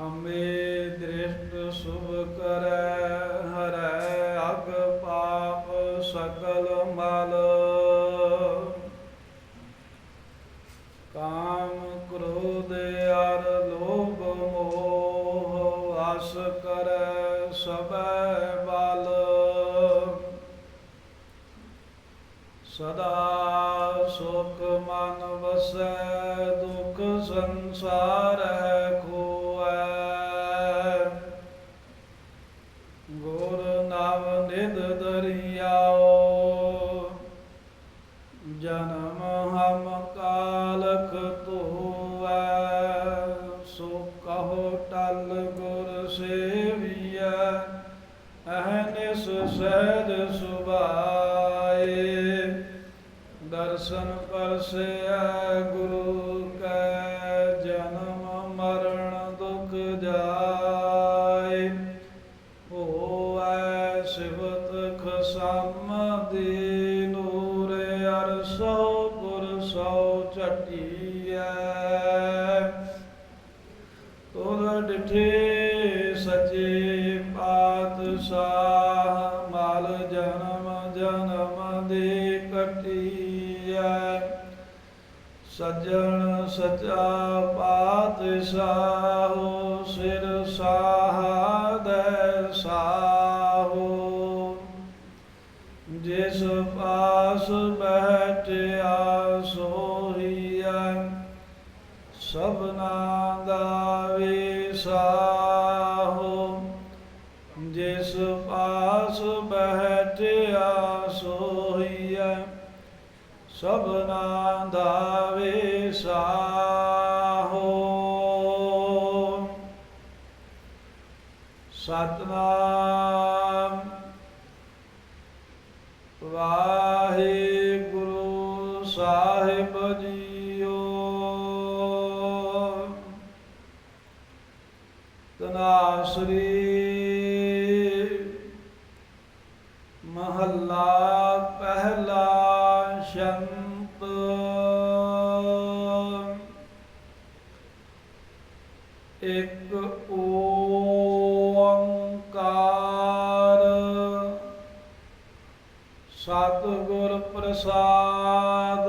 ਅੰਮੇ ਦ੍ਰਿਸ਼ਟ ਸੁਭ ਕਰੈ, ਹਰੈ ਅਗ ਪਾਪ ਸਕਲ ਮਲ। ਕਾਮ ਕ੍ਰੋਧ ਅਰ ਲੋਭ ਮੋਹ ਆਸ ਕਰੈ ਸਭੈ ਬਲ। ਸਦਾ ਸੁਖ ਮਨ ਵਸੈ, ਦੁਖ ਸੰਸਾਰ ਹੈ ਗੁਰ ਨਾਮ ਨਿਧ ਦਰਿਆਓ। ਜਨਮ ਹਮ ਕਾਲਖ ਧੋਵੈ, ਸੋ ਕਹੋ ਟਲ ਗੁਰ ਸੇਵੀਐ ਅਹਨਿਸ ਸਹਿਜ ਸੁਭਾਏ। ਦਰਸ਼ਨ ਪਰਸੈ ਗੁਰੂ ਦੀ ਨੂਰ ਅਰਸੋ ਗੁਰ ਸੋ ਚਟੀਐ ਤੁਰ ਡਿਠੇ ਸਚੇ ਪਾਤਸ਼ਾਹ, ਮਲ ਜਨਮ ਜਨਮ ਦੇ ਕਟੀਐ। ਸੱਜਣ ਸਚਾ ਪਾਤਸ਼ਾਹ, ਸਿਰ ਸਾ ਸੋਹੀਐ ਸਭਨਾ ਦਾ ਵਿਸਾਹੋ ਜਿਸ ਪਾਸ ਬੈਠਿਆ ਸੋਹੀਐ ਸਭਨਾ ਦਾ ਵਿਸਾਹੋ। ਸਤਨਾਮ ਤਨਾਸਰੀ ਮਹੱਲਾ ਪਹਿਲਾ ਸ਼ੰਤ। ਇੱਕ ਓੰਕਾਰ ਸਤਿਗੁਰ ਪ੍ਰਸਾਦ।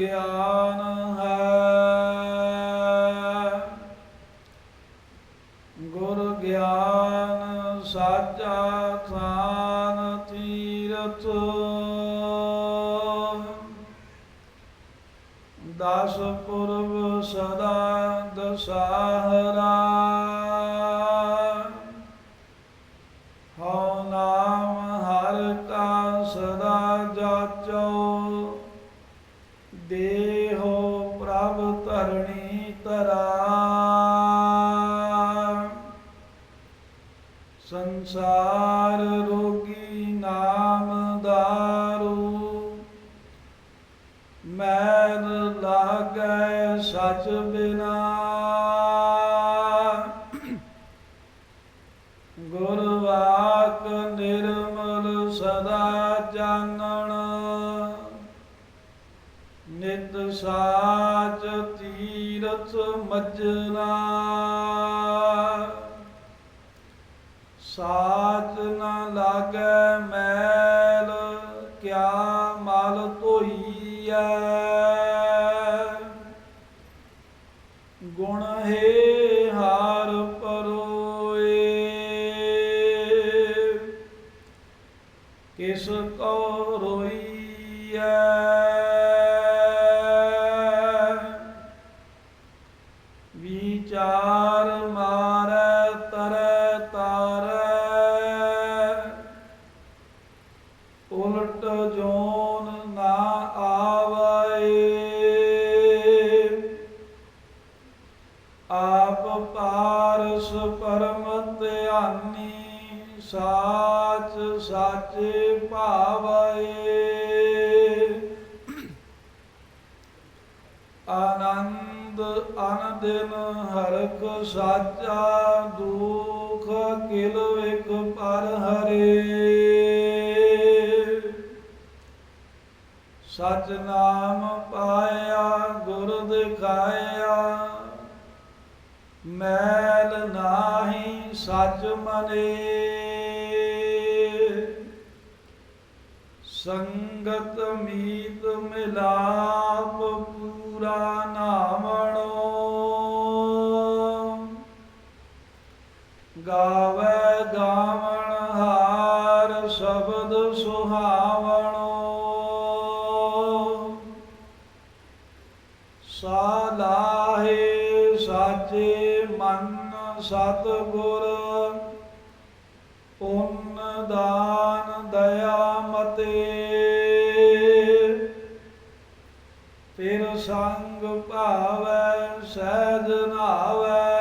ਗਿਆਨ ਹੈ। ਗੁਰ ਗਿਆਨ ਸਾਚਾ ਥਾਨ ਤੀਰਥ। ਦਸ ਪੁਰਬ ਸਦਾ ਦਸਾਹਰਾ। ਸਾਚ ਨਾ ਲਾਗੈ ਮੈਲ ਕਿਆ ਮਲ ਧੋਈਐ? ਗੁਣ ਹੈ ਹਾਰ ਪਰੋਏ ਕਿਸ ਕੋ ਰੋਈਐ ਉਲਟ ਜੋਨ ਨਾ ਆਵੇ। ਆਪ ਪਾਰਸ ਪਰਮ ਧਿਆਨੀ, ਸਾਚ ਸਾਚੇ ਭਾਵੇ। ਆਨੰਦ ਅਨੰਦਿਨ ਹਰਖ ਸਾਚਾ, ਦੁਖ ਕਿਲ ਵਿਖ ਪਰ ਹਰੇ। ਸਚ ਨਾਮ ਪਾਇਆ ਗੁਰ ਦਿਖਾਇਆ। ਮੈਲ ਨਾਹੀ ਸਚ ਮਨੇ। ਸੰਗਤ ਮੀਤ ਮਿਲਾਪ ਪੂਰਾ ਨਾਮ ਸਾਚੇ ਮਨ ਸਤਗੁਰ, ਪੁੰਨ ਦਾਨ ਦਇਆ ਮਤੇ। ਫਿਰ ਸੰਗ ਭਾਵੈ, ਸਹਿਜ ਨਾਵੈ।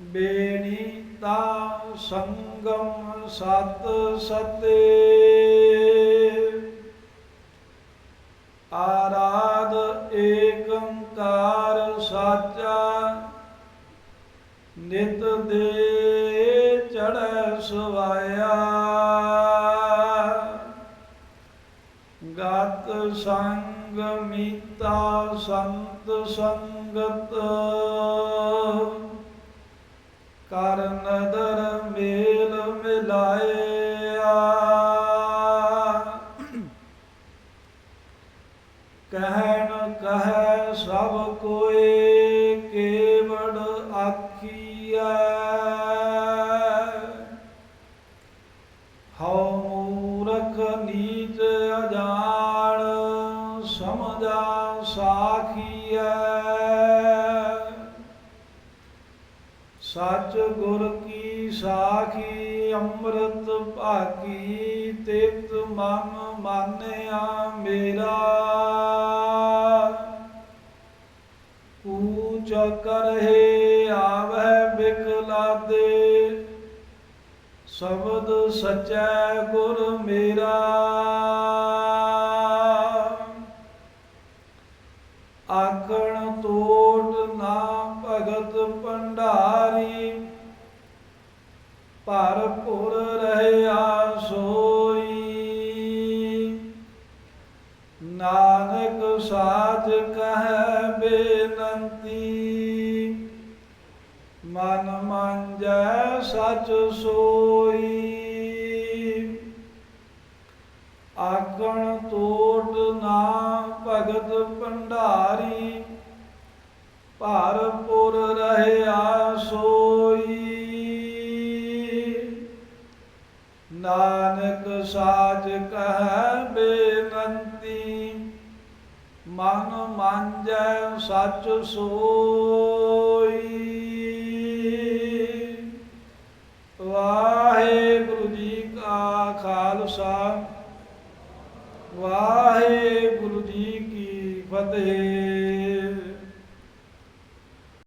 ਬੇਨੀਤਾ ਸੰਗਮ ਸਤ ਸਤੇ। ਨਿਤ ਦੇ ਚੜੈ ਸਵਾਇਆ। ਗਤ ਸੰਗ ਮੀਤਾ ਸੰਤ ਸੰਗਤ। ਕਰ ਨਦਰ ਮੇਲ ਮਿਲਾਏ। ਹਉ ਮੂਰਖ ਨੀਚ ਅਜਾਣ, ਸਮਝਾ ਸਾਖੀਐ। ਸੱਚ ਗੁਰ ਕੀ ਸਾਖੀ, ਅੰਮ੍ਰਿਤ ਭਾਗੀ, ਤਿਤ ਮਨ ਮਾਨਿਆ ਮੇਰਾ। ਕੂਚ ਕਰਹਿ ਸ਼ਬਦ ਸਚੈ ਗੁਰ ਮੇਰਾ। ਆਖਣ ਤੋਟ ਨਾ ਭਗਤ ਭੰਡਾਰੀ ਭਰਪੁਰ ਰਹਿਆ ਸੋਈ। ਨਾਨਕ ਸਾਜ ਕਹਿ ਬੇਨੰਤੀ ਮਨ ਮੰਜੈ ਸਚ ਸੋਈ। ਆਗਣ ਤੋਟ ਨਾ ਭਗਤ ਭੰਡਾਰੀ, ਭਰਪੁਰ ਰਹਿਆ ਸੋਈ। ਨਾਨਕ ਸਾਜ ਕਹੈ ਬੇਨੰਤੀ, ਮਨ ਮੰਜੈ ਸਚ ਸੋਈ।